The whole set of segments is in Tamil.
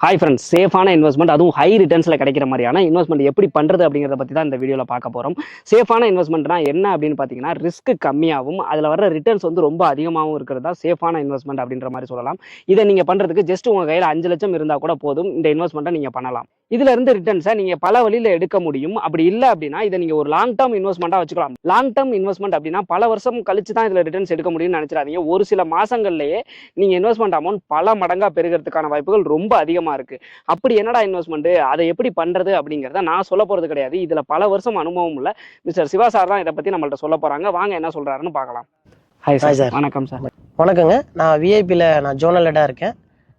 ஹாய் ஃப்ரெண்ட்ஸ் சேஃபான இன்வெஸ்ட்மெண்ட் அதுவும் ஹை ரிட்டர்ன்ஸில் கிடைக்கிற மாதிரியான இன்வெஸ்ட்மெண்ட் எப்படி பண்ணுறது அப்படிங்கிறத பற்றி தான் இந்த வீடியோவில் பார்க்க போகிறோம் சேஃபான இன்வெஸ்ட்மெண்ட்னா என்ன அப்படின்னு பார்த்தீங்கன்னா ரிஸ்க் கம்மியாகவும் அதில் வர ரிட்டர்ன்ஸ் வந்து ரொம்ப அதிகமாகவும் இருக்கிறது தான் சேஃபான இன்வெஸ்ட்மெண்ட் அப்படின்ற மாதிரி சொல்லலாம். இதை நீங்கள் பண்ணுறதுக்கு ஜஸ்ட் உங்கள் கையில் அஞ்சு லட்சம் இருந்தால் கூட போதும். இந்த இன்வெஸ்ட்மெண்ட்டை நீங்கள் பண்ணலாம். இதுல இருந்து ரிட்டர்ன்ஸை நீங்கள் பல வழியில் எடுக்க முடியும். அப்படி இல்லை அப்படின்னா இதை நீங்கள் ஒரு லாங் டேர்ம் இன்வெஸ்ட்மெண்ட்டாக வச்சுக்கலாம். லாங் டேர்ம் இன்வெஸ்ட்மெண்ட் அப்படின்னா பல வருஷம் கழிச்சு தான் இதில் ரிட்டர்ன்ஸ் எடுக்க முடியும்னு நினச்சிடாதீங்க. ஒரு சில மாதங்கள்லேயே நீங்கள் இன்வெஸ்ட்மெண்ட் அமௌண்ட் பல மடங்காக பெருகிறதுக்கான வாய்ப்புகள் ரொம்ப அதிகமாக இருக்குது அப்படி என்னடா இன்வெஸ்ட்மெண்ட் அதை எப்படி பண்றது அப்படிங்கிறத நான் சொல்ல போறது கிடையாது. இதுல பல வருஷம் அனுபவம் உள்ள மிஸ்டர் சிவா சார் தான் இதை பத்தி நம்மள்ட்ட சொல்ல போறாங்க. வாங்க என்ன சொல்றாருன்னு பார்க்கலாம். Hi sir. வணக்கம் சார் வணக்கங்க. நான் விஐபியில் நான் ஜோனல் இருக்கேன்.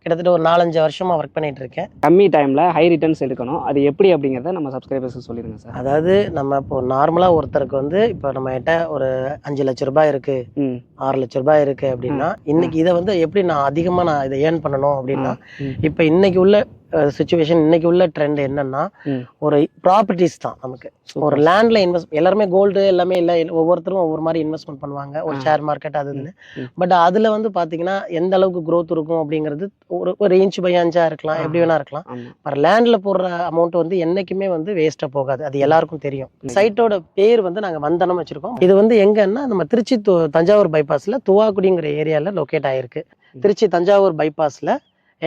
கிட்டத்தட்ட ஒரு நாலஞ்சு வருஷமாக ஒர்க் பண்ணிட்டு இருக்கேன். கம்மி டைம்ல ஹை ரிட்டர்ன்ஸ் எடுக்கணும். அது எப்படி அப்படிங்கிறத நம்ம சப்ஸ்கிரைபர்ஸ்க்கு சொல்லிடுங்க சார். அதாவது நம்ம இப்போ நார்மலாக ஒருத்தருக்கு வந்து இப்போ நம்ம கிட்ட ஒரு அஞ்சு லட்ச ரூபாய் இருக்கு ஆறு லட்ச ரூபாய் இருக்கு அப்படின்னா இன்னைக்கு இதை வந்து எப்படி நான் அதிகமாக நான் இதை ஏர்ன் பண்ணணும் அப்படின்னா. இப்போ இன்னைக்கு உள்ள சுச்சுவேஷன் இன்னைக்கு உள்ள ட்ரெண்ட் என்னன்னா. ஒரு ப்ராப்பர்ட்டிஸ் தான் நமக்கு ஒரு லேண்ட்ல இன்வெஸ்ட் எல்லாருமே கோல்டு எல்லாமே இல்லை ஒவ்வொருத்தரும் ஒவ்வொரு மாதிரி இன்வெஸ்ட்மெண்ட் பண்ணுவாங்க ஒரு. ஷேர் மார்க்கெட் அது இதுன்னு ம். பட் அதுல வந்து பாத்தீங்கன்னா எந்த அளவுக்கு growth இருக்கும் அப்படிங்கிறது ஒரு ஒரு இன்ச் பை அஞ்சா இருக்கலாம். எப்படி வேணா இருக்கலாம் பட் லேண்ட்ல போடுற அமௌண்ட் வந்து என்னைக்குமே வந்து வேஸ்டா போகாது அது எல்லாருக்கும் தெரியும். சைட்டோட பேர் வந்து நாங்க வந்தனம் வச்சிருக்கோம் இது வந்து எங்கன்னா நம்ம திருச்சி து- தஞ்சாவூர் பைபாஸ்ல துவாக்குடிங்கிற ஏரியால லொக்கேட் ஆயிருக்கு ம். திருச்சி தஞ்சாவூர் பைபாஸ்ல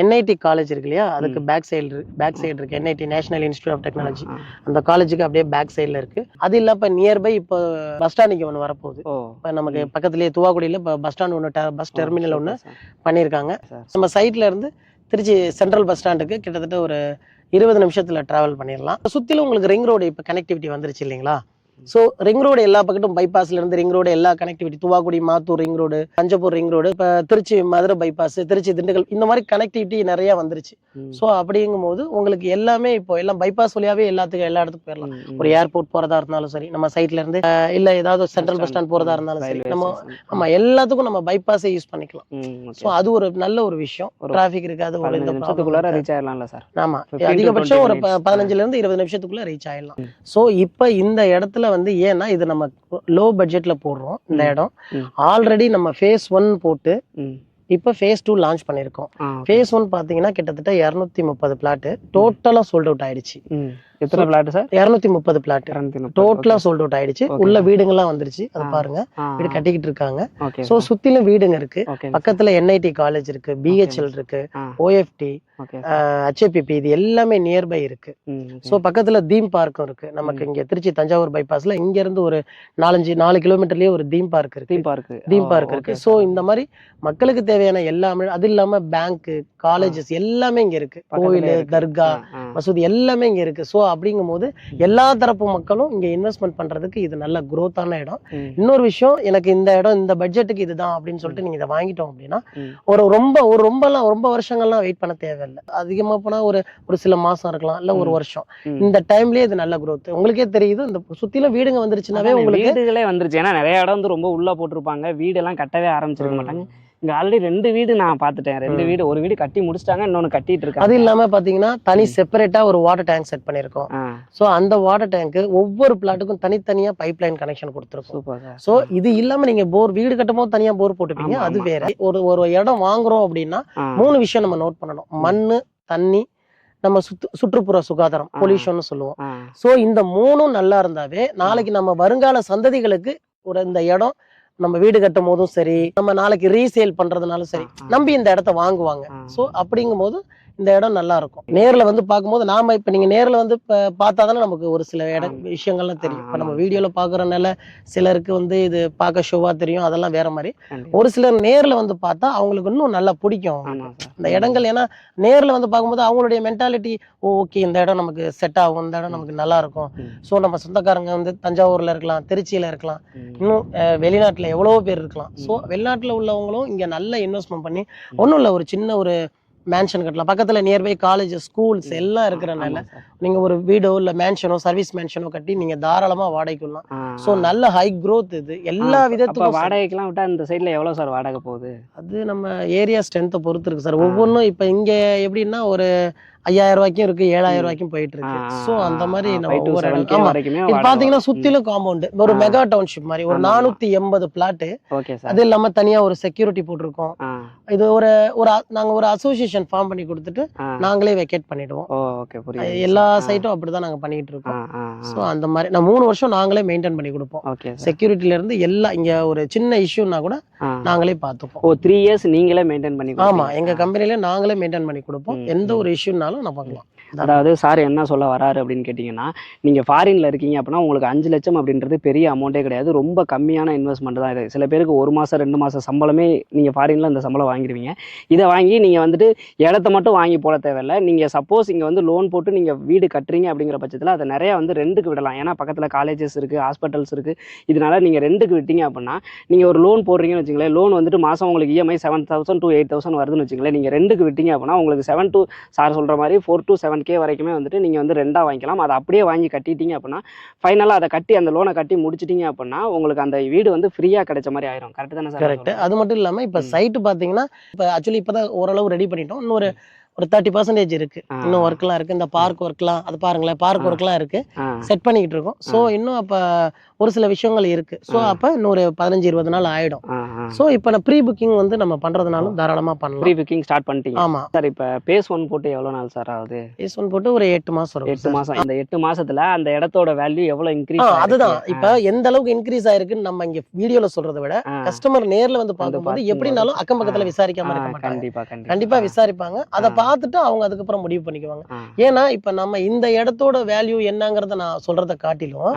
என்ஐடி காலேஜ் இருக்கு இல்லையா? அதுக்கு. பேக் சைடு பேக் சைடு இருக்கு. NIT national institute of technology. அந்த காலேஜுக்கு அப்படியே பேக் சைடுல இருக்கு. அது இல்ல இப்ப நியர்பை இப்போ பஸ் ஸ்டாண்டிங் ஒன்று வரப்போகுது. இப்போ நமக்கு பக்கத்துலயே துவாக்குடியில இப்போ பஸ் ஸ்டாண்ட் ஒன்று பஸ் டெர்மினல் ஒன்று. பண்ணியிருக்காங்க. நம்ம சைட்ல இருந்து திருச்சி சென்ட்ரல் பஸ் ஸ்டாண்டுக்கு கிட்டத்தட்ட ஒரு இருபது நிமிஷத்துல டிராவல் பண்ணிடலாம். சுத்திலும் உங்களுக்கு ரிங் ரோடு இப்போ கனெக்டிவிட்டி வந்துருச்சு இல்லைங்களா? ஸோ ரிங் ரோடு எல்லா பக்கட்டும் பைபாஸ்ல இருந்து ரிங் ரோடு எல்லா connectivity Thuvakudi Mathur ring road Thanjapur ring road இப்போ திருச்சி மதுரை பைபாஸ் திருச்சி திண்டுக்கல் இந்த மாதிரி கனெக்டிவிட்டி நிறைய வந்துருச்சு. ஸோ அப்படிங்கும் போது உங்களுக்கு எல்லாமே இப்போ எல்லாம் பைபாஸ் வழியாவே எல்லாத்துக்கும் எல்லா இடத்துக்கும் போயிடலாம். ஒரு ஏர்போர்ட் போறதா இருந்தாலும் சரி நம்ம சைட்ல இருந்து இல்ல ஏதாவது சென்ட்ரல் பஸ் ஸ்டாண்ட் போறதா இருந்தாலும் சரி நம்ம. ஆமா எல்லாத்துக்கும் நம்ம பைபாஸே யூஸ் பண்ணிக்கலாம். ஸோ அது ஒரு நல்ல ஒரு விஷயம் ஒரு டிராஃபிக் இருக்காது ரீச் ஆயிடலாம்ல சார் இருக்காது. ஆமா 15 to அதிகபட்சம் ஒரு 20 minutes. பதினஞ்சுல இருந்து இருபது நிமிஷத்துக்குள்ள ரீச் ஆயிடலாம். ஸோ இப்போ இந்த இடத்துல வந்து ஏன்னா இது நம்ம லோ பட்ஜெட்ல போடுறோம் இந்த. இடம். ஆல்ரெடி நம்ம ஃபேஸ் ஒன் போட்டு. இப்போ ஃபேஸ் டூ லான்ச் பண்ணியிருக்கோம் okay. ஃபேஸ் ஒன் பாத்தீங்கன்னா கிட்டத்தட்ட இரநூத்தி முப்பது பிளாட் டோட்டலா சோல்ட் அவுட் ஆயிடுச்சு. எத்தனை பிளாட் சார்? இரநூத்தி முப்பது பிளாட். டோட்டலா சோல்ட் அவுட் ஆயிடுச்சு. உள்ள வீடுங்கெல்லாம் வந்துருச்சு. அது. பாருங்க. வீடு கட்டிக்கிட்டு இருக்காங்க. சோ சுத்திலும் வீடுங்க இருக்கு. பக்கத்துல என்ஐடி காலேஜ் இருக்கு பிஹெச்எல் இருக்கு ஓஎஃப்டி ஹெச்ஏபிபி இது எல்லாமே நியர்பை இருக்கு. சோ பக்கத்துல தீம் பார்க்கும் இருக்கு. நமக்கு இங்க திருச்சி தஞ்சாவூர் பைபாஸ்ல இங்க இருந்து ஒரு நாலஞ்சு நாலு கிலோமீட்டர்லயே ஒரு தீம் பார்க் இருக்கு. தீம் பார்க் தீம் பார்க் இருக்கு. சோ இந்த மாதிரி மக்களுக்கு தேவையான எல்லாமே அது இல்லாம பேங்க் காலேஜஸ் எல்லாமே இங்க இருக்கு. கோவில் தர்கா மசூதி எல்லாமே இங்க இருக்கு. சோ அப்படிங்கும் போது எல்லா தரப்பு மக்களும் இங்க இன்வெஸ்ட்மெண்ட் பண்றதுக்கு இது நல்ல growth-ஆன இடம். இன்னொரு விஷயம் எனக்கு இந்த இடம் இந்த பட்ஜெட்டுக்கு இதுதான் அப்படின்னு சொல்லிட்டு நீங்க இதை வாங்கிட்டோம் அப்படின்னா. ஒரு ரொம்ப ஒரு ரொம்பலாம் ரொம்ப வருஷங்கள்லாம் வெயிட் பண்ண தேவையில்லை. அதிகமா போனா ஒரு ஒரு சில மாசம் இருக்கலாம் இல்ல ஒரு. வருஷம். இந்த டைம்லயே இது நல்ல growth. உங்களுக்கே தெரியுது இந்த சுத்திலும் வீடுங்க வந்துருச்சுனாவே உங்களுக்கு வீடுகளே வந்துருச்சு. ஏன்னா நிறைய இடம் வந்து ரொம்ப உள்ள போட்டிருப்பாங்க. வீடெல்லாம் கட்டவே ஆரம்பிச்சிருக்க மாட்டாங்க. இங்க ஆல்ரெடி ரெண்டு வீடு நான் பார்த்துட்டேன். ரெண்டு. வீடு ஒரு வீடு கட்டி முடிச்சிட்டாங்க இன்னொன்னு கட்டிட்டு இருக்காங்க. அது இல்லாம பாத்தீங்கன்னா தனி செப்பரேட்டா ஒரு வாட்டர் டேங்க் செட் பண்ணிருக்கோம் ஆ, சோ அந்த வாட்டர் டேங்க் ஒவ்வொரு பிளாட்டுக்கும் தனித்தனியா பைப் லைன் கனெக்ஷன் கொடுத்துருக்கோம் சோ இது இல்லாம நீங்க போர் வீடு கட்டும் போது தனியா போர் போட்டுப்பீங்க. அது. வேற. ஒரு ஒரு இடம் வாங்குறோம் அப்படின்னா மூணு விஷயம் நம்ம நோட் பண்ணணும். மண்ணு தண்ணி நம்ம சுத்து சுற்றுப்புற சுகாதாரம். பொல்யூஷன் சொல்லுவோம். சோ இந்த மூணும் நல்லா இருந்தாவே நாளைக்கு நம்ம வருங்கால சந்ததிகளுக்கு ஒரு இந்த இடம் நம்ம வீடு கட்டும் போதும் சரி நம்ம நாளைக்கு ரீசேல் பண்றதுனாலும் சரி. நம்பி இந்த இடத்த வாங்குவாங்க. சோ அப்படிங்கும் போது இந்த இடம் நல்லா இருக்கும் நேர்ல வந்து பார்க்கும்போது நாம இப்ப நீங்க நேர்ல வந்து இப்ப பார்த்தாதானே நமக்கு ஒரு சில இடம். விஷயங்கள்லாம் தெரியும். இப்ப நம்ம ஆமாங்க வீடியோல பாக்குறதுனால சிலருக்கு வந்து இது பார்க்க ஷோவா தெரியும். அதெல்லாம் வேற மாதிரி. ஒரு சிலர் நேர்ல வந்து பார்த்தா அவங்களுக்கு இன்னும் நல்லா பிடிக்கும். இந்த இடங்கள் ஏன்னா நேர்ல வந்து பார்க்கும்போது அவங்களுடைய மென்டாலிட்டி ஓகே இந்த இடம் நமக்கு செட் ஆகும். இந்த இடம் நமக்கு நல்லா இருக்கும். ஸோ நம்ம சொந்தக்காரங்க வந்து தஞ்சாவூர்ல இருக்கலாம் திருச்சியில இருக்கலாம். இன்னும் வெளிநாட்டுல எவ்வளவோ பேர் இருக்கலாம். ஸோ வெளிநாட்டுல உள்ளவங்களும் இங்க நல்ல இன்வெஸ்ட்மெண்ட் பண்ணி ஒன்றும் இல்லை ஒரு சின்ன ஒரு மேன்ஷன் கட்டலாம் பக்கத்துல நியர்பை காலேஜ் ஸ்கூல்ஸ் எல்லாம் இருக்கிறனால ஆமா சார். நீங்க ஒரு வீடோ இல்ல மேன்ஷனோ சர்வீஸ் மேன்ஷனோ கட்டி நீங்க தாராளமா வாடகைக்குள்ளலாம் ஆ, ஸோ. நல்ல ஹை growth இது எல்லா விதத்துக்கும் சரி. வாடகைக்கெல்லாம் விட்டா இந்த சைடுல எவ்வளவு சார் வாடகை போகுது அது நம்ம ஏரியா ஸ்ட்ரென்த்தை பொறுத்து இருக்கு சார் ஒவ்வொன்றும் இப்போ இங்க எப்படின்னா ஒரு ஐயாயிரம் ரூபாய்க்கும் இருக்கு ஏழாயிரம் ரூபாய்க்கும் போயிட்டு இருக்கு. ஸோ அந்த மாதிரி நம்ம ஒவ்வொரு ஆமா. இது பாத்தீங்கன்னா சுத்திலும் காம்பவுண்ட் ஒரு. மெகா டவுன்ஷிப் மாதிரி ஒரு. நானூத்தி எண்பது பிளாட் அது இல்லாம தனியா ஒரு செக்யூரிட்டி போட்டிருக்கோம். இது ஒரு ஒரு நாங்க ஒரு அசோசியேஷன் ஃபார்ம் பண்ணி கொடுத்துட்டு நாங்களே வெக்கேட் பண்ணிடுவோம். எல்லா. சைட்டும் அப்படிதான் நாங்க பண்ணிட்டு இருக்கோம். ஸோ அந்த மாதிரி நான் மூணு வருஷம் நாங்களே மெயின்டைன் பண்ணி கொடுப்போம். செக்யூரிட்டில இருந்து எல்லா இங்க ஒரு சின்ன இஷ்யூனா கூட நாங்களே பார்த்துப்போம் ஓ த்ரீ இயர்ஸ் நீங்களே மெயின்டைன் பண்ணி ஆமா. எங்க கம்பெனில நாங்களே மெயின்டைன் பண்ணி கொடுப்போம். எந்த. ஒரு இஷ்யூனாலும் நான் பார்க்கலாம் அதாவது சார் என்ன சொல்ல வராரு? அப்படின்னு கேட்டிங்கன்னா நீங்கள் ஃபாரினில் இருக்கீங்க அப்படின்னா உங்களுக்கு அஞ்சு லட்சம் அப்படின்றது பெரிய அமௌண்ட்டே கிடையாது. ரொம்ப கம்மியான இன்வெஸ்ட்மெண்ட் தான் இது. சில பேருக்கு ஒரு மாதம் ரெண்டு மாதம் சம்பளமே நீங்கள் ஃபாரினில் இந்த சம்பளம் வாங்கிடுவீங்க இதை வாங்கி நீங்கள் வந்துட்டு இடத்த மட்டும் வாங்கி போட தேவையில்லை. நீங்கள் சப்போஸ் இங்கே வந்து லோன் போட்டு நீங்கள் வீடு கட்டுறீங்க அப்படிங்கிற பட்சத்தில் அதை நிறையா வந்து ரெண்டுக்கு விடலாம். ஏன்னா பக்கத்தில் காலேஜஸ் இருக்குது ஹாஸ்பிட்டல்ஸ் இருக்குது இதனால நீங்கள் ரெண்டுக்கு விட்டீங்க அப்படின்னா நீங்கள் ஒரு லோன் போடுறீங்கன்னு வச்சுங்களேன் லோன் வந்துட்டு மாதம் உங்களுக்கு EMI seven thousand to eight thousand வருதுன்னு வச்சுங்களேன் நீங்கள் ரெண்டுக்கு விட்டீங்க அப்படின்னா உங்களுக்கு செவன் டூ சார் சொல்கிற மாதிரி ஃபோர் டு செவன் கே வரைக்குமே வந்துட்டு நீங்கள் வந்து ரெண்டாக வாங்கிக்கலாம். அதை அப்படியே வாங்கி கட்டிட்டீங்க அப்படின்னா ஃபைனலாக அதை கட்டி அந்த லோனை கட்டி முடிச்சிட்டீங்க அப்படின்னா உங்களுக்கு அந்த வீடு வந்து ஃப்ரீயாக கிடைச்ச மாதிரி ஆயிரும். கரெக்ட் தானே சார் கரெக்ட் அது மட்டும் இல்லாம இப்ப. சைட்டு பாத்தீங்கன்னா இப்ப ஆக்சுவலி இப்பதான் ஓரளவு ரெடி பண்ணிட்டோம். இன்னொரு ஒரு தேர்ட்டி பர்சன்டேஜ் இருக்கு. இன்னும் ஒர்க்லாம் இருக்கு. இந்த பார்க் ஒர்க்லாம் அது பாருங்களேன் பார்க் ஆ. ஒர்க்லாம் இருக்கு. செட் பண்ணிக்கிட்டு இருக்கோம். ஸோ இன்னும் அப்ப ஒரு சில விஷயங்கள் இருக்கு. ஸோ ஆ. அப்ப இன்னொரு பதினஞ்சு இருபது நாள் ஆயிடும். ஸோ இப்போ நான் ப்ரீ புக்கிங் வந்து நம்ம பண்றதுனாலும் தாராளமா ப்ரீ பண்ணலாம். புக்கிங் ஸ்டார்ட் பண்ணிட்டீங்க. ஆமா. சார் இப்போ பேஸ் ஒன் போட்டு எவ்வளோ நாள் சார் ஆகுது? பேஸ் ஒன் போட்டு ஒரு எட்டு மாசம் எட்டு. மாசம். இந்த எட்டு மாசத்துல அந்த இடத்தோட வேல்யூ எவ்வளவு ஆ, இன்க்ரீஸ் அதுதான். இப்ப எந்த அளவுக்கு இன்க்ரீஸ் ஆயிருக்குன்னு நம்ம இங்க வீடியோல சொல்றதை விட கஸ்டமர் நேர்ல வந்து பார்க்கும்போது எப்படினாலும் அக்கம் பக்கத்துல. விசாரிக்காம இருக்க மாட்டாங்க. கண்டிப்பா கண்டிப்பா. விசாரிப்பாங்க. அதை. பார்த்துட்டு அவங்க அதுக்கப்புறம் முடிவு பண்ணிக்குவாங்க ஏன்னா இப்ப நம்ம இந்த இடத்தோட வேல்யூ என்னங்கறத நான் சொல்றத காட்டிலும்.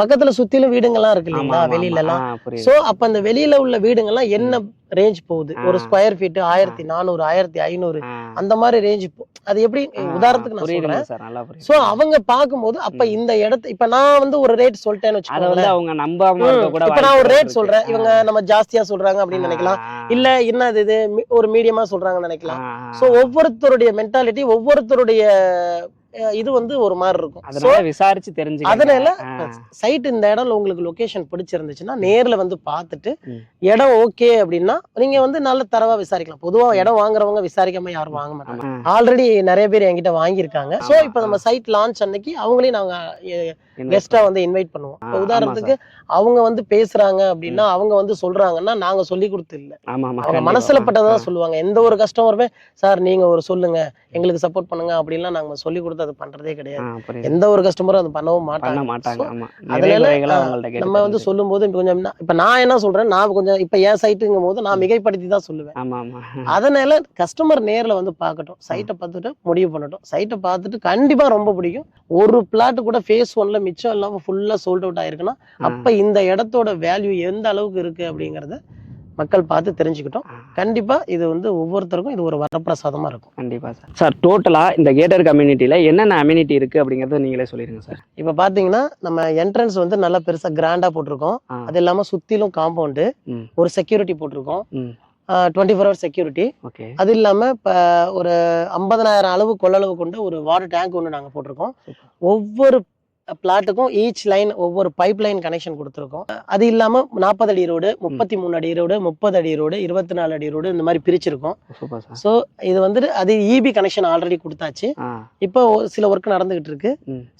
பக்கத்துல சுத்திலும் வீடுங்கெல்லாம் இருக்கு இல்லைங்களா வெளியில எல்லாம். சோ அப்ப அந்த வெளியில உள்ள வீடுங்கெல்லாம் என்ன ரேஞ்ச் போகுது. ஒரு ஸ்கொயர் ஃபீட் ஆயிரத்தி நானூறு ஆயிரத்தி ஐநூறு. அந்த மாதிரி ரேஞ்ச் அது எப்படி உதாரணத்துக்கு நான் சொல்றேன் சோ அவங்க பார்க்கும்போது அப்ப. இந்த இடத்து இப்ப நான் வந்து ஒரு ரேட் சொல்லிட்டேன்னு வச்சுக்கோங்களேன் அவங்க நம்பாம கூட இப்ப நான் ஒரு ரேட். சொல்றேன் இவங்க. நம்ம ஜாஸ்தியா சொல்றாங்க அப்படின்னு நினைக்கலாம் இல்ல என்னது இது ஒரு மீடியமா சொல்றாங்கன்னு நினைக்கலாம். சோ ஒவ்வொருத்தருடைய மென்டாலிட்டி ஒவ்வொருத்தருடைய இது வந்து ஒரு மாதிரி இருக்கும். அதனால விசாரிச்சு தெரிஞ்சுக்கங்க. அதனால சைட் இந்த இடம் உங்களுக்கு லொகேஷன் பிடிச்சிருந்துச்சுன்னா நேர்ல வந்து பார்த்துட்டு. இடம் ஓகே அப்படின்னா நீங்க வந்து நல்ல தரவா விசாரிக்கலாம். பொதுவா இடம் வாங்குறவங்க விசாரிக்காம யாரும் வாங்க மாட்டாங்க. ஆல்ரெடி நிறைய பேர் என்கிட்ட வாங்கியிருக்காங்க. சோ இப்போ நம்ம சைட் லான்ச் அன்னைக்கு அவங்களையும் நாங்க கெஸ்டா வந்து இன்வைட் பண்ணுவோம். இப்போ உதாரணத்துக்கு அவங்க வந்து பேசுறாங்க அப்படின்னா அவங்க வந்து சொல்றாங்கன்னா நாங்க சொல்லி கொடுத்து இல்ல அவங்க. மனசுல பட்டதா ஆ, சொல்லுவாங்க. எந்த ஒரு கஸ்டமருமே சார் நீங்க ஒரு சொல்லுங்க. எங்களுக்கு சப்போர்ட் பண்ணுங்க அப்படின்லாம் நாங்க சொல்லி கொடுத்து அது பண்றதே கிடையாது. எந்த ஒரு கஸ்டமரும் அது பண்ணவும் பண்ண மாட்டாங்க. மாட்டாங்க அதனால, நம்ம வந்து. சொல்லும் போது கொஞ்சம் இப்ப நான் என்ன சொல்றேன் நான் கொஞ்சம் இப்ப என் சைட்டுங்கும் போது நான் மிகைப்படுத்தி தான் சொல்லுவேன். அதனால கஸ்டமர் நேர்ல வந்து பார்க்கட்டும் சைட்டை பார்த்துட்டு முடிவு பண்ணட்டும். சைட்டை பார்த்துட்டு கண்டிப்பா ரொம்ப பிடிக்கும். ஒரு பிளாட் கூட ஃபேஸ் ஒன்ல மிச்சம் இல்லாம ஃபுல்லா சோல்ட் அவுட் ஆயிருக்குன்னா அப்ப இந்த இடத்தோட வேல்யூ எந்த அளவுக்கு இருக்கு அப்படிங்கறத மக்கள் பார்த்து தெரிஞ்சுக்கிட்டோம். ஆ, கண்டிப்பா இது வந்து ஒவ்வொருத்தருக்கும் இது ஒரு வரப்பிரசாதமா இருக்கும். கண்டிப்பா சார். சார் டோட்டலா இந்த கேட்டர் கம்யூனிட்டியில என்னென்ன அம்யூனிட்டி இருக்கு அப்படிங்கறத நீங்களே சொல்லிருங்க சார். இப்ப பாத்தீங்கன்னா நம்ம என்ட்ரன்ஸ் வந்து நல்லா பெருசா கிராண்டா போட்டிருக்கோம். அது இல்லாம சுத்திலும் காம்பவுண்டு. ஒரு செக்யூரிட்டி போட்டிருக்கோம். டுவெண்ட்டி ஃபோர் ஹவர் செக்யூரிட்டி அது இல்லாம இப்ப ஒரு ஐம்பதனாயிரம் அளவு கொள்ளளவு கொண்ட ஒரு வாட்டர் டேங்க் ஒன்று நாங்க போட்டிருக்கோம். ஒவ்வொரு பிளாட்டுக்கும் ஈச் லைன் ஒவ்வொரு பைப் லைன் கனெக்ஷன் கொடுத்துருக்கோம். அது இல்லாம நாற்பது அடி ரோடு முப்பத்தி மூணு அடி ரோடு முப்பது அடி ரோடு இருபத்தி நாலு அடி ரோடு இந்த மாதிரி பிரிச்சிருக்கோம். ஸோ இது வந்துட்டு அது இபி கனெக்ஷன் ஆல்ரெடி கொடுத்தாச்சு. இப்போ சில ஒர்க் நடந்துகிட்டு இருக்கு.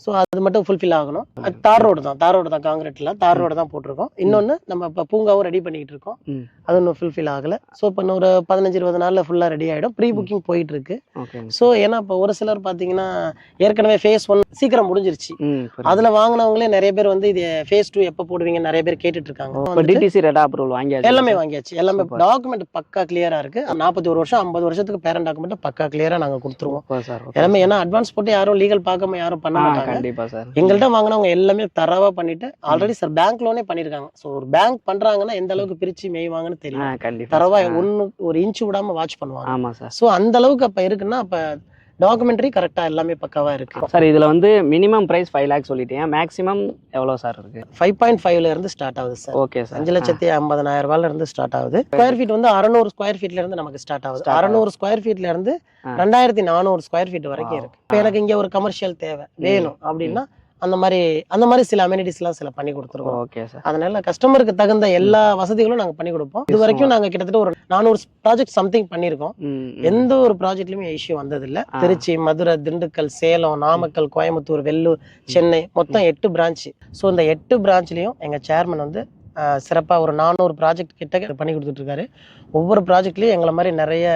ஸோ அது மட்டும் ஃபுல்ஃபில் ஆகணும். அது தார் ரோடு தான். தார் ரோடு தான் காங்கிரீட்ல தார் ரோடு தான் போட்டிருக்கோம். இன்னொன்னு நம்ம இப்போ பூங்காவும் ரெடி பண்ணிக்கிட்டு இருக்கோம். அது இன்னும் ஃபுல்ஃபில் ஆகல. ஸோ இப்போ ஒரு பதினஞ்சு இருபது நாள்ல ஃபுல்லா ரெடி ஆயிடும். ப்ரீ புக்கிங் போயிட்டு இருக்கு. ஸோ ஏன்னா இப்போ ஒரு சிலர் பாத்தீங்கன்னா ஏற்கனவே ஃபேஸ் ஒன் சீக்கிரம் முடிஞ்சிருச்சு. அதுல வாங்கினவங்களே நிறைய பேர் வந்து இது ஃபேஸ் டூ எப்போ போடுவீங்க நிறைய பேர் கேட்டுட்டு இருக்காங்க டிடிசி ரெட் அப்ரூவல் வாங்கியாச்சு. எல்லாமே வாங்கியாச்சு. எல்லாமே. டாக்குமெண்ட் பக்கா கிளியரா இருக்கு. நாற்பத்தி ஒரு வருஷம் ஐம்பது வருஷத்துக்கு பேரண்ட் டாக்குமெண்ட் பக்கா கிளியரா நாங்க கொடுத்துருவோம். சார். எல்லாமே ஏன்னா அட்வான்ஸ் போட்டு யாரும் லீகல் பார்க்காம யாரும் பண்ண மாட்டாங்க. கண்டிப்பா சார். எங்கள்கிட்ட வாங்கினவங்க எல்லாமே தரவா பண்ணிட்டு ஆல்ரெடி சார் பேங்க் லோனே பண்ணிருக்காங்க. ஸோ ஒரு பேங்க் பண்றாங்கன்னா எந்த அளவுக்கு பிரிச்சு மேய்வாங்கன்னு தெரியும். தரவா. ஒன்னு ஒரு இன்ச் விடாம வாட்ச் பண்ணுவாங்க. ஆமா சார். ஸோ அந்த அளவுக்கு அப்ப இருக்குன்னா அப்ப டாக்குமெண்ட்ரி கரெக்டா எல்லாமே பக்காவா இருக்கு. சார் இதுல வந்து மினிமம் பிரைஸ் ஃபைவ் லேக்ஸ் சொல்லிட்டேன் மேக்ஸிமம் எவ்வளவு சார் இருக்கு? ஃபைவ் பாயிண்ட் ஃபைவ்ல இருந்து ஸ்டார்ட் ஆகுது சார். Okay sir. அஞ்சு லட்சத்தி ஐம்பதனாயிரம் ரூபாயில இருந்து ஸ்டார்ட் ஆகுது. ஸ்கொயர் ஃபீட் வந்து அறநூறு ஸ்கொயர் ஃபீட்ல இருந்து நமக்கு ஸ்டார்ட் ஆகுது. அறநூறு ஸ்கொயர் ஃபீட்ல இருந்து. ரெண்டாயிரத்தி நானூறு ஸ்கொயர் ஃபீட் வரைக்கும். இருக்கு. இப்போ எனக்கு இங்க ஒரு கமர்ஷியல் தேவை. வேணும் அப்படின்னா அந்த மாதிரி அந்த மாதிரி சில அமெனிட்டிஸ் எல்லாம் சில பண்ணி கொடுத்துருக்கோம். ஓகே சார் அதனால கஸ்டமருக்கு தகுந்த எல்லா வசதிகளும் நாங்க பண்ணி கொடுப்போம். இது வரைக்கும் நாங்க கிட்டத்தட்ட ஒரு நானூறு ப்ராஜெக்ட் சம்திங் பண்ணியிருக்கோம். எந்த ஒரு ப்ராஜெக்ட்லயுமே இஷ்யூ வந்ததில்ல. திருச்சி மதுரை திண்டுக்கல் சேலம் நாமக்கல் கோயம்புத்தூர் வெள்ளூர் சென்னை மொத்தம் எட்டு பிரான்ச் ஸோ இந்த எட்டு பிரான்ச்லயும் எங்க சேர்மன் வந்து ஆஹ், சிறப்பா ஒரு நானூறு ப்ராஜெக்ட் கிட்ட பண்ணி கொடுத்துட்டு இருக்காரு. ஒவ்வொரு ப்ராஜெக்ட்லயும் எங்களை மாதிரி நிறைய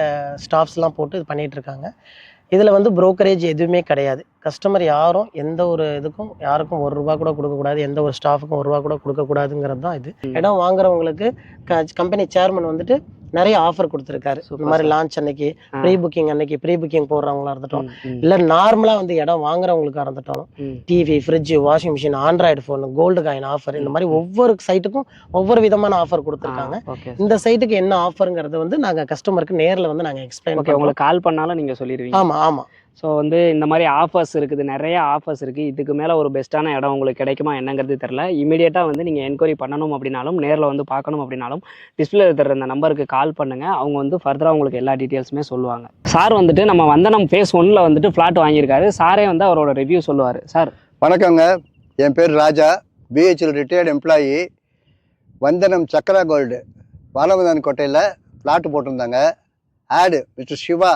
ஸ்டாஃப்ஸ்லாம் போட்டு இது பண்ணிட்டு இருக்காங்க. இதுல வந்து brokerage எதுவுமே கிடையாது. கஸ்டமர் யாரும் எந்த ஒரு இதுக்கும் யாருக்கும் ஒரு ரூபா கூட கொடுக்கக்கூடாது எந்த ஒரு ஸ்டாஃபுக்கும் ஒரு ரூபா கூட கொடுக்கக்கூடாதுங்கிறது தான் இது. இடம் வாங்குறவங்களுக்கு கம்பெனி சேர்மன் வந்துட்டு நிறைய ஆஃபர் கொடுத்துருக்காரு இந்த மாதிரி. லான்ச் அன்னைக்கு. ப்ரீ புக்கிங் அன்னைக்கு ப்ரீ புக்கிங் போடுறவங்களா இருந்துட்டோம் இல்ல நார்மலா வந்து இடம் வாங்குறவங்களுக்கா இருந்துட்டோம். TV fridge washing machine android phone gold coin offer இந்த மாதிரி ஒவ்வொரு சைட்டுக்கும் ஒவ்வொரு விதமான ஆஃபர் கொடுத்துருக்காங்க. இந்த சைட்டுக்கு என்ன ஆஃபருங்கிறது வந்து நாங்க கஸ்டமருக்கு நேர்ல வந்து நாங்க எக்ஸ்பிளைன் உங்களுக்கு கால் பண்ணாலும் நீங்க சொல்லிடுவீங்க ஆமா ஆமா ஸோ வந்து இந்த மாதிரி ஆஃபர்ஸ் இருக்குது நிறைய ஆஃபர்ஸ் இருக்குது இதுக்கு மேலே ஒரு பெஸ்ட்டான இடம் உங்களுக்கு கிடைக்குமா என்னங்கிறது தெரில இமீடியட்டாக வந்து நீங்கள் என்கொயரி பண்ணணும் அப்படின்னாலும் நேரில் வந்து பார்க்கணும் அப்படின்னாலும் டிஸ்பிளே தர இந்த நம்பருக்கு கால் பண்ணுங்கள் அவங்க வந்து ஃபர்தராக உங்களுக்கு எல்லா டீட்டெயில்ஸுமே சொல்லுவாங்க. சார் வந்துட்டு நம்ம வந்தனம் ஃபேஸ் ஒன்னில் வந்துட்டு ஃப்ளாட் வாங்கியிருக்காரு. சாரே வந்து அவரோட ரிவ்யூ சொல்லுவார். சார் வணக்கங்க. என் பேர் ராஜா. பிஹெச்எல் ரிட்டையர்டு எம்ப்ளாயி வந்தனம் சக்கரா கோல்டு பாலவதான் கோட்டையில் ஃப்ளாட்டு போட்டிருந்தாங்க. ஆடு மிஸ்டர் சிவா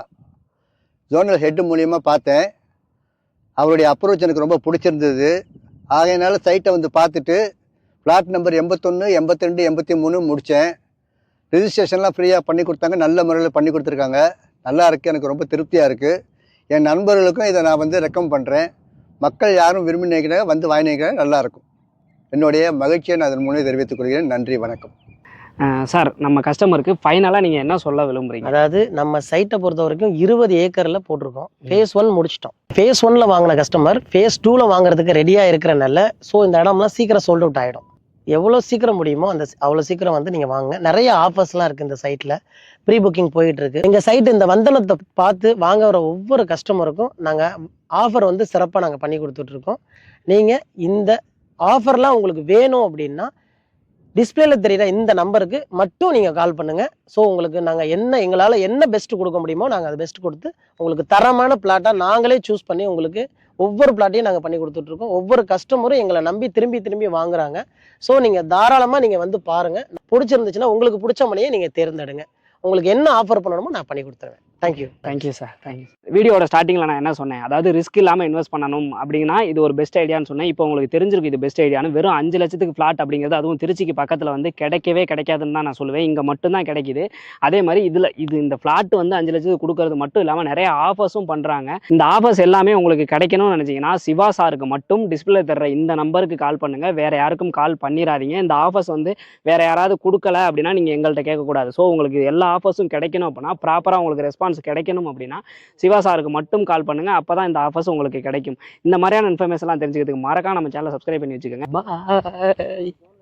ஜோனல் ஹெட்டு மூலியமாக பார்த்தேன். அவருடைய அப்ரோச் எனக்கு ரொம்ப பிடிச்சிருந்தது. ஆகையினால சைட்டை வந்து பார்த்துட்டு ஃப்ளாட் நம்பர் எண்பத்தொன்று எண்பத்தி ரெண்டு எண்பத்தி மூணு முடித்தேன் ரிஜிஸ்ட்ரேஷன்லாம் ஃப்ரீயாக பண்ணி கொடுத்தாங்க. நல்ல முறையில் பண்ணி கொடுத்துருக்காங்க. நல்லா இருக்குது எனக்கு ரொம்ப திருப்தியாக இருக்குது என் நண்பர்களுக்கும் இதை நான் வந்து ரெக்கமெண்ட் பண்ணுறேன் மக்கள் யாரும் விரும்பி நினைக்கிறாங்க வந்து வாங்கி நினைக்கிறாங்க நல்லாயிருக்கும் என்னுடைய மகிழ்ச்சியை நான் அதன் மூலம் தெரிவித்துக் கொள்கிறேன். நன்றி வணக்கம். சார் நம்ம கஸ்டமருக்கு ஃபைனலாக நீங்கள் என்ன சொல்ல விரும்புறீங்க? அதாவது நம்ம சைட்டை பொறுத்த வரைக்கும் இருபது ஏக்கர்ல போட்டிருக்கோம். ஃபேஸ் ஒன் முடிச்சிட்டோம். ஃபேஸ் ஒன்ல வாங்கின கஸ்டமர் ஃபேஸ் டூல வாங்குறதுக்கு ரெடியா இருக்கிறனால ஸோ இந்த இடம்லாம் சீக்கிரம் சோல்ட் அவுட் ஆயிடும். எவ்வளோ சீக்கிரம் முடியுமோ அந்த அவ்வளோ சீக்கிரம் வந்து நீங்கள் வாங்க நிறைய ஆஃபர்ஸ்லாம் இருக்குது இந்த சைட்டில் ப்ரீ புக்கிங் போயிட்டு இருக்கு. எங்கள் சைட் இந்த வந்தனத்தை பார்த்து வாங்க வர ஒவ்வொரு கஸ்டமருக்கும் நாங்கள் ஆஃபர் வந்து சிறப்பாக நாங்கள் பண்ணி கொடுத்துட்ருக்கோம் நீங்கள் இந்த ஆஃபர்லாம் உங்களுக்கு வேணும் அப்படின்னா டிஸ்பிளேல தெரியுற இந்த நம்பருக்கு மட்டும் நீங்கள் கால் பண்ணுங்கள் ஸோ உங்களுக்கு நாங்கள் என்ன எங்களால் என்ன பெஸ்ட் கொடுக்க முடியுமோ நாங்கள் அதை பெஸ்ட் கொடுத்து உங்களுக்கு தரமான பிளாட்டாக நாங்களே சூஸ் பண்ணி உங்களுக்கு ஒவ்வொரு பிளாட்டையும் நாங்கள் பண்ணி கொடுத்துட்ருக்கோம். ஒவ்வொரு கஸ்டமரும் எங்களை நம்பி திரும்பி திரும்பி வாங்குறாங்க. ஸோ நீங்கள் தாராளமாக நீங்கள் வந்து பாருங்கள் பிடிச்சிருந்துச்சுன்னா உங்களுக்கு பிடிச்ச மணியை நீங்கள் தேர்ந்தெடுங்க. உங்களுக்கு என்ன ஆஃபர் பண்ணணுமோ நான் பண்ணி கொடுத்துருவேன். தேங்க்யூ தேங்க்யூ சார் தேங்க்யூ வீடியோட ஸ்டார்டிங்கில் நான் என்ன சொன்னேன்? அதாவது ரிஸ்க் இல்லாமல் இன்வெஸ்ட் பண்ணணும் அப்படின்னா இது ஒரு பெஸ்ட் ஐடியான்னு சொன்னேன். இப்போ உங்களுக்கு தெரிஞ்சிருக்கு இது பெஸ்ட் ஐடியான்னு வெறும் அஞ்சு லட்சத்துக்கு ஃப்ளாட் அப்படிங்கிறது அதுவும் திருச்சிக்கு பக்கத்தில் வந்து கிடைக்கவே கிடைக்காதுன்னு தான் நான் சொல்லுவேன். இங்கே மட்டும்தான் கிடைக்குது. அதே மாதிரி இதில் இது இந்த ஃப்ளாட் வந்து அஞ்சு லட்சத்துக்கு கொடுக்கறது மட்டும் இல்லாமல் நிறைய ஆஃபர்ஸும் பண்ணுறாங்க இந்த ஆஃபர்ஸ் எல்லாமே உங்களுக்கு கிடைக்கணும்னு நினச்சிங்கன்னா சிவா சாருக்கு மட்டும் டிஸ்பிளே தர்ற இந்த நம்பருக்கு கால் பண்ணுங்கள் வேறு யாருக்கும் கால் பண்ணிடாதீங்க இந்த ஆஃபர்ஸ் வந்து வேறு யாராவது கொடுக்கல அப்படின்னா நீங்கள் எங்கள்கிட்ட கேட்கக்கூடாது. ஸோ உங்களுக்கு எல்லா ஆஃபர்ஸும் கிடைக்கணும் அப்படின்னா ப்ராப்பராக உங்களுக்கு ரெஸ்பான்ஸ் கிடைக்கணும் அப்படின்னா சிவா சாருக்கு மட்டும் கால் பண்ணுங்க. அப்போ தான் இந்த ஆஃபர்ஸ் உங்களுக்கு கிடைக்கும். இந்த மாதிரியான இன்ஃபர்மேஷன்லாம் தெரிஞ்சுக்கிறதுக்கு மறக்காம நம்ம சேனலை சப்ஸ்கிரைப் பண்ணி வச்சுக்கோங்க. பாய்